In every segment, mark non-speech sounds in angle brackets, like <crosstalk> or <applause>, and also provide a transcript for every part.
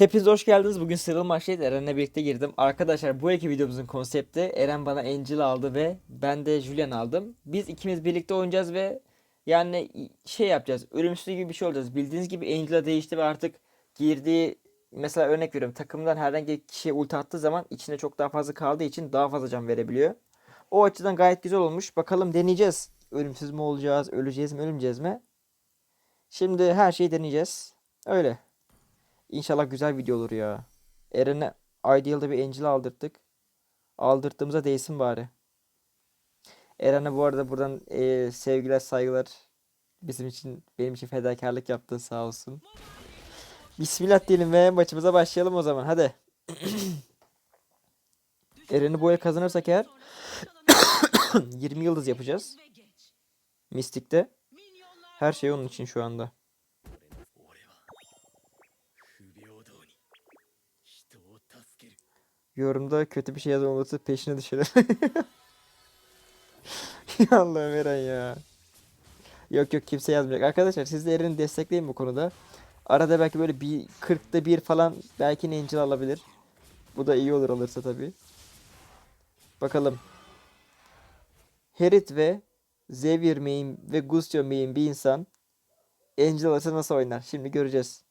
Hepiniz hoş geldiniz. Bugün sıralı maçtaydı. Eren'le birlikte girdim. Arkadaşlar bu iki videomuzun konsepti Eren bana Angel aldı ve ben de Julian aldım. Biz ikimiz birlikte oynayacağız ve yani şey yapacağız. Ölümsüz gibi bir şey olacağız. Bildiğiniz gibi Angel'a değişti ve artık girdiği mesela örnek veriyorum takımdan herhangi bir kişiye ulti attığı zaman içinde çok daha fazla kaldığı için daha fazla can verebiliyor. O açıdan gayet güzel olmuş. Bakalım deneyeceğiz. Ölümsüz mü olacağız? Öleceğiz mi? Ölmeyeceğiz mi? Şimdi her şeyi deneyeceğiz. Öyle. İnşallah güzel video olur ya. Eren'e Ideal'da bir Angel aldırttık. Aldırttığımıza değsin bari. Eren'e bu arada buradan eee, sevgiler saygılar. Bizim için benim için fedakarlık yaptı sağ olsun. Bismillah diyelim ve maçımıza başlayalım o zaman hadi. <coughs> Eren'i bu el kazanırsak eğer <coughs> 20 yıldız yapacağız. Mystic'te. Her şey onun için şu anda. Yorumda kötü bir şey yazan peşine düşerim. <laughs> ya Allah'ım Eren ya. Yok yok kimse yazmayacak. Arkadaşlar siz de Eren'i destekleyin bu konuda. Arada belki böyle bir 40'ta bir falan belki Angel alabilir. Bu da iyi olur alırsa tabii. Bakalım. Herit ve Xavier main ve Gustio main bir insan Angel alırsa nasıl oynar? Şimdi göreceğiz.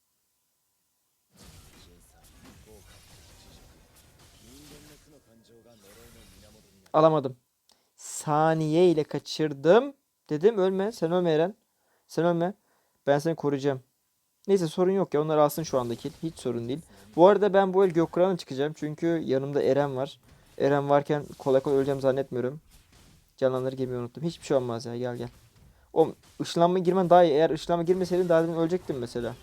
Alamadım. Saniye ile kaçırdım. Dedim ölme. Sen ölme Eren. Sen ölme. Ben seni koruyacağım. Neyse sorun yok ya. Onlar alsın şu andaki. Hiç sorun değil. Bu arada ben bu el Gökkuran'a çıkacağım. Çünkü yanımda Eren var. Eren varken kolay kolay öleceğim zannetmiyorum. Canlanları gemiyi unuttum. Hiçbir şey olmaz ya. Gel gel. O ışınlanma girmen daha iyi. Eğer ışınlanma girmeseydin daha demin ölecektim mesela.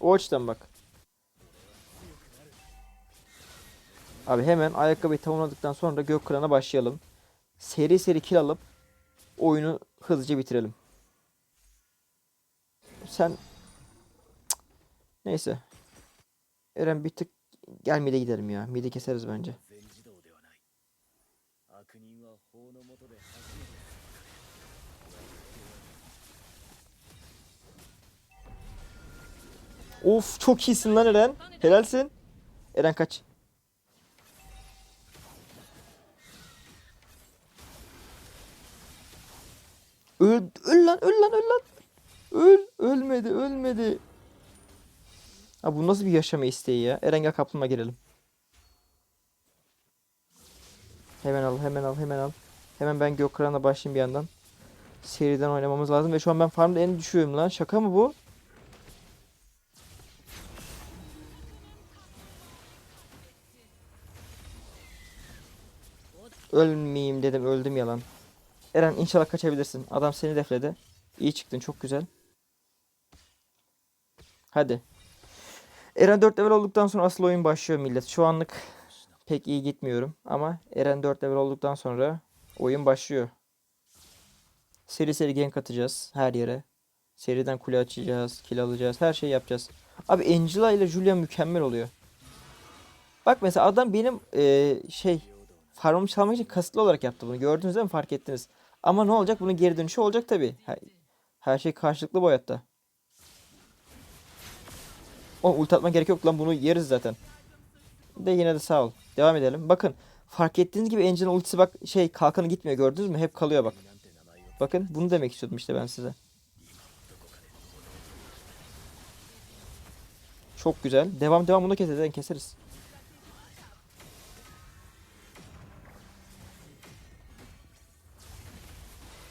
O açıdan bak. Abi hemen ayakkabıyı tamamladıktan sonra da gök kırana başlayalım. Seri seri kill alıp oyunu hızlıca bitirelim. Sen Neyse. Eren bir tık gel mide gidelim ya. Mide keseriz bence. Of çok iyisin lan Eren. Helalsin. Eren kaç. Ha bu nasıl bir yaşama isteği ya? Eren gel kaplumbağa girelim. Hemen al hemen al hemen al. Hemen ben Gökran'a başlayayım bir yandan. Seriden oynamamız lazım ve şu an ben farmda en düşüğüm lan. Şaka mı bu? Ölmeyeyim dedim öldüm yalan. Eren inşallah kaçabilirsin. Adam seni defledi. İyi çıktın çok güzel. Hadi. Eren 4 level olduktan sonra asıl oyun başlıyor millet. Şu anlık pek iyi gitmiyorum ama Eren 4 level olduktan sonra oyun başlıyor. Seri seri gank atacağız her yere. Seriden kule açacağız, kill alacağız, her şeyi yapacağız. Abi Angela ile Julia mükemmel oluyor. Bak mesela adam benim eee, şey farmımı çalmak için kasıtlı olarak yaptı bunu. Gördünüz değil mi? Fark ettiniz. Ama ne olacak? Bunun geri dönüşü olacak tabii. Her, her şey karşılıklı bu hayatta. O ulti atma gerek yok lan bunu yeriz zaten. De yine de sağ ol. Devam edelim. Bakın fark ettiğiniz gibi Angel'ın ultisi bak şey kalkanı gitmiyor gördünüz mü? Hep kalıyor bak. Bakın bunu demek istiyordum işte ben size. Çok güzel. Devam devam bunu keseriz. keseriz.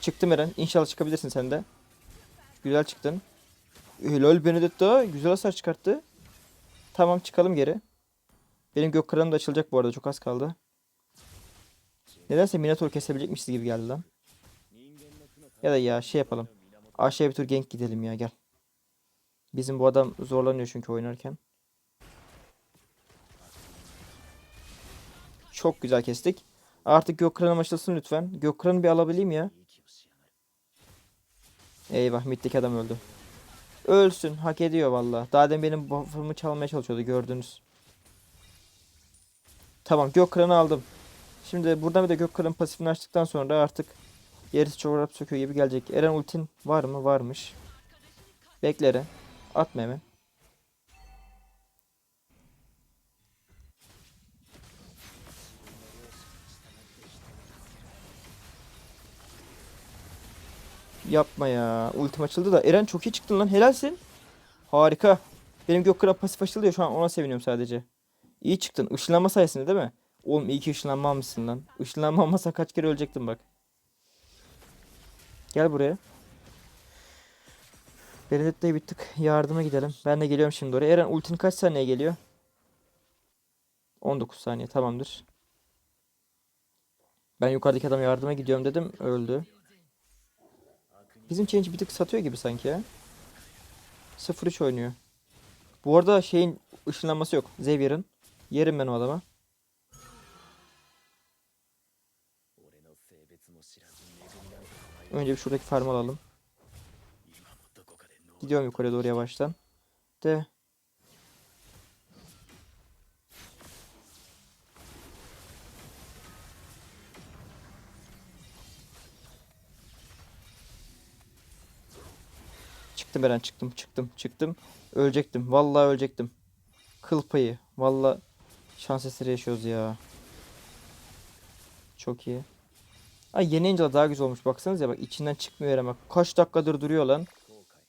Çıktım Eren. İnşallah çıkabilirsin sen de. Güzel çıktın. Lol Benedetto güzel hasar çıkarttı. Tamam çıkalım geri. Benim gök kranım da açılacak bu arada çok az kaldı. Nedense Minator kesebilecekmişiz gibi geldi lan. Ya da ya şey yapalım. Aşağıya bir tur gank gidelim ya gel. Bizim bu adam zorlanıyor çünkü oynarken. Çok güzel kestik. Artık Gökran'ım açılsın lütfen. Gök Gökran'ı bir alabileyim ya. Eyvah middeki adam öldü. Ölsün hak ediyor valla. Daha demin benim buff'ımı çalmaya çalışıyordu gördünüz. Tamam gök kıranı aldım. Şimdi buradan bir de gök kıranı pasifini açtıktan sonra artık gerisi çorap söküyor gibi gelecek. Eren ultin var mı? Varmış. Bekle Eren. Atma hemen. Yapma ya. Ultim açıldı da. Eren çok iyi çıktın lan. Helalsin. Harika. Benim Gökkıra pasif açılıyor şu an ona seviniyorum sadece. İyi çıktın. Işınlanma sayesinde değil mi? Oğlum iyi ki ışınlanma almışsın lan. Işınlanma almasa kaç kere ölecektim bak. Gel buraya. Benedetto'ya bir tık yardıma gidelim. Ben de geliyorum şimdi oraya. Eren ultin kaç saniye geliyor? 19 saniye tamamdır. Ben yukarıdaki adam yardıma gidiyorum dedim. Öldü. Bizim change bir tık satıyor gibi sanki ya. 0 oynuyor. Bu arada şeyin ışınlanması yok. Xavier'ın. Yerim ben o adama. Önce bir şuradaki farm alalım. Gidiyorum yukarı doğru yavaştan. De Çıktım Eren çıktım çıktım çıktım. Ölecektim. Vallahi ölecektim. Kıl payı. Vallahi şans eseri yaşıyoruz ya. Çok iyi. Ay yeni Angela daha güzel olmuş baksanız ya bak içinden çıkmıyor Eren bak. Kaç dakikadır duruyor lan.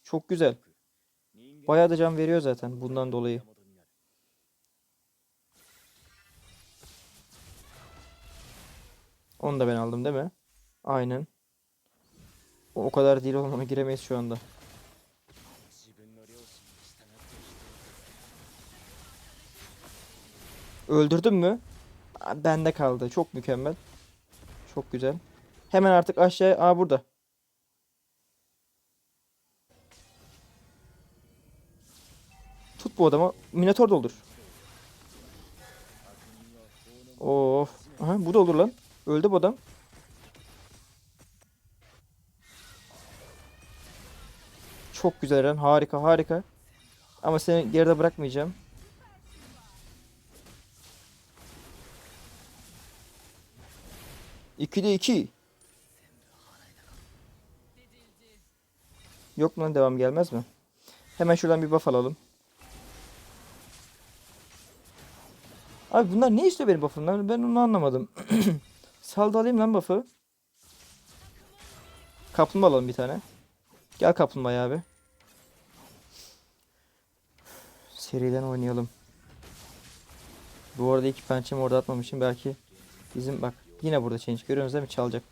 Çok güzel. Bayağı da can veriyor zaten bundan dolayı. Onu da ben aldım değil mi? Aynen. O kadar değil olmama giremeyiz şu anda. Öldürdün mü? Bende kaldı. Çok mükemmel. Çok güzel. Hemen artık aşağıya. Aa burada. Tut bu adamı. Minotaur da olur. Of. Aha, bu da olur lan. Öldü bu adam. Çok güzel Eren. Harika harika. Ama seni geride bırakmayacağım. İkide iki. Yok mu lan devam gelmez mi? Hemen şuradan bir buff alalım. Abi bunlar ne istiyor benim buff'ımdan? Ben onu anlamadım. <clears throat> Saldı alayım lan buff'ı. Kaplumbağa alalım bir tane. Gel kaplumbağa abi. Seriden oynayalım. Bu arada iki pençemi orada atmamışım. Belki bizim bak Yine burada change görüyorsunuz değil mi? Çalacak.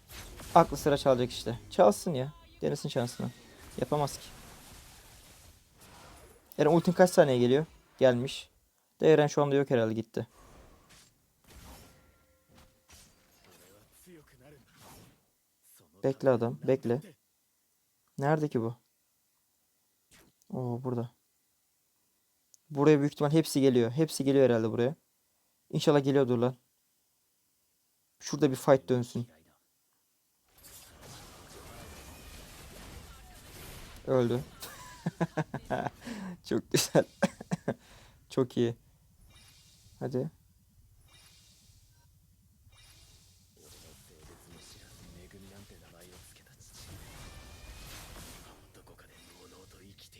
Aklı sıra çalacak işte. Çalsın ya. Denesin şansını. Yapamaz ki. Eren ultin kaç saniye geliyor? Gelmiş. De Eren şu anda yok herhalde gitti. Bekle adam. Bekle. Nerede ki bu? Oo burada. Buraya büyük ihtimal hepsi geliyor. Hepsi geliyor herhalde buraya. İnşallah geliyordur lan. Şurada bir fight dönsün. Öldü. <laughs> Çok güzel. <laughs> Çok iyi. Hadi.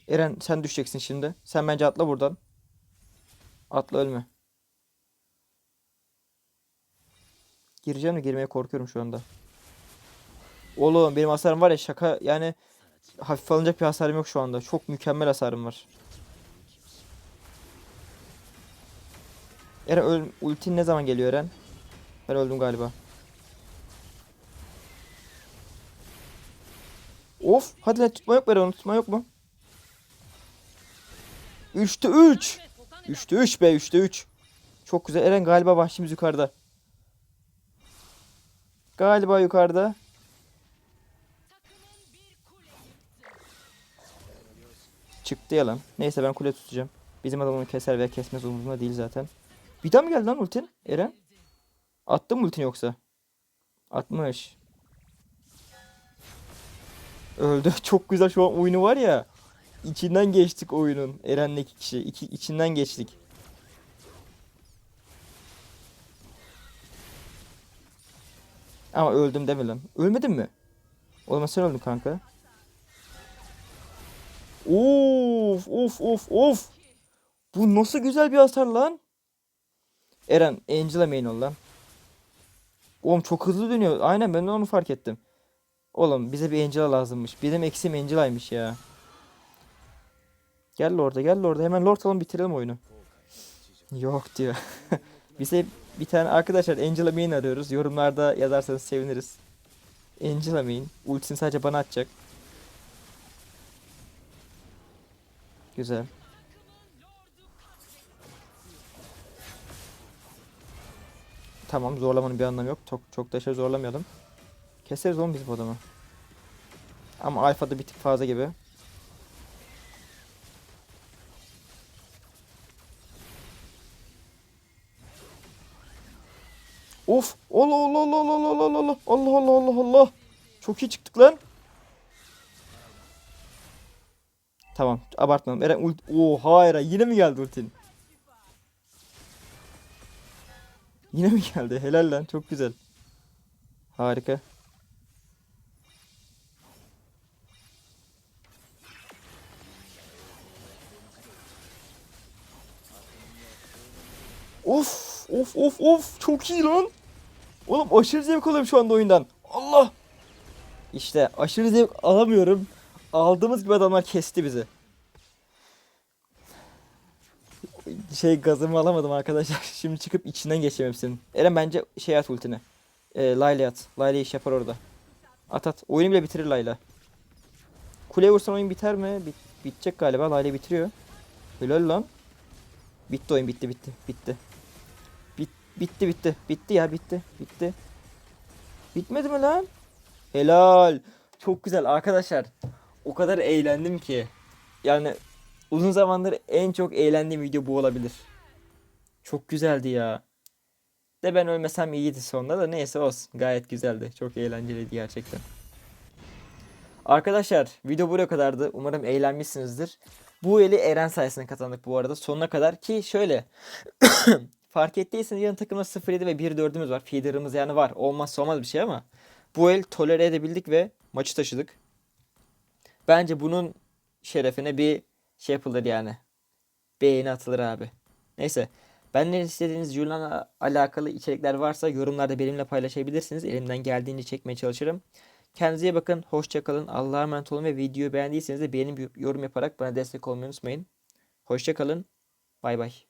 Eren sen düşeceksin şimdi. Sen bence atla buradan. Atla ölme. Gireceğim mi? Girmeye korkuyorum şu anda. Oğlum benim hasarım var ya şaka yani hafif alınacak bir hasarım yok şu anda. Çok mükemmel hasarım var. Eren öl ultin ne zaman geliyor Eren? Ben öldüm galiba. Of hadi lan tutma yok mu Eren tutma yok mu? 3'te 3. 3'te 3 be 3'te 3. Çok güzel. Eren galiba vahşimiz yukarıda. Galiba yukarıda. Çıktı yalan. Neyse ben kule tutacağım. Bizim adam onu keser veya kesmez umurumda değil zaten. Bir daha mı geldi lan ultin? Eren? Attı mı ultin yoksa? Atmış. Öldü. <laughs> Çok güzel şu an oyunu var ya. İçinden geçtik oyunun. Eren'le iki kişi. İki, içinden geçtik. Ama öldüm deme lan. Ölmedin mi? O zaman sen öldün kanka. Of of of of. Bu nasıl güzel bir hasar lan. Eren Angela main ol lan. Oğlum çok hızlı dönüyor. Aynen ben de onu fark ettim. Oğlum bize bir Angela lazımmış. Benim eksiğim Angela'ymış ya. Gel Lord'a gel Lord'a. Hemen Lord alalım bitirelim oyunu. Yok diyor. <laughs> Bize bir tane arkadaşlar Angela Main arıyoruz. Yorumlarda yazarsanız seviniriz. Angela Main. Ultisini sadece bana atacak. Güzel. Tamam zorlamanın bir anlamı yok. Çok çok da aşırı zorlamayalım. Keseriz oğlum biz bu adamı. Ama alfada bir tık fazla gibi. Of! Allah Allah Allah Allah Allah Allah Allah Allah Allah Allah Allah Çok iyi çıktık lan. Tamam abartmayalım. Eren ult... Oha Eren yine mi geldi ultin? Yine mi geldi? Helal lan çok güzel. Harika. Of of of of çok iyi lan. Oğlum aşırı zevk alıyorum şu anda oyundan. Allah. İşte aşırı zevk alamıyorum. Aldığımız gibi adamlar kesti bizi. Şey gazımı alamadım arkadaşlar. <laughs> Şimdi çıkıp içinden geçeceğim hepsinin. Eren bence şey at ultini. Ee, Layla at. Layla iş yapar orada. At at. Oyunu bile bitirir Layla. Kuleye vursan oyun biter mi? Bit bitecek galiba. Layla bitiriyor. Helal lan. Bitti oyun bitti bitti. Bitti. Bit bitti bitti. Bitti ya bitti. Bitti. Bitmedi mi lan? Helal. Çok güzel arkadaşlar. O kadar eğlendim ki. Yani uzun zamandır en çok eğlendiğim video bu olabilir. Çok güzeldi ya. De ben ölmesem iyiydi sonunda da neyse olsun. Gayet güzeldi. Çok eğlenceliydi gerçekten. Arkadaşlar video buraya kadardı. Umarım eğlenmişsinizdir. Bu eli Eren sayesinde kazandık bu arada sonuna kadar ki şöyle <coughs> fark ettiyseniz yan takımda 0-7 ve 1-4'ümüz var. Feeder'ımız yani var. Olmazsa olmaz bir şey ama bu el tolere edebildik ve maçı taşıdık. Bence bunun şerefine bir şey yapılır yani. Beğeni atılır abi. Neyse. Benden istediğiniz Julian'la alakalı içerikler varsa yorumlarda benimle paylaşabilirsiniz. Elimden geldiğince çekmeye çalışırım. Kendinize iyi bakın. Hoşça kalın. Allah'a emanet olun ve videoyu beğendiyseniz de beğenip yorum yaparak bana destek olmayı unutmayın. Hoşça kalın. Bay bay.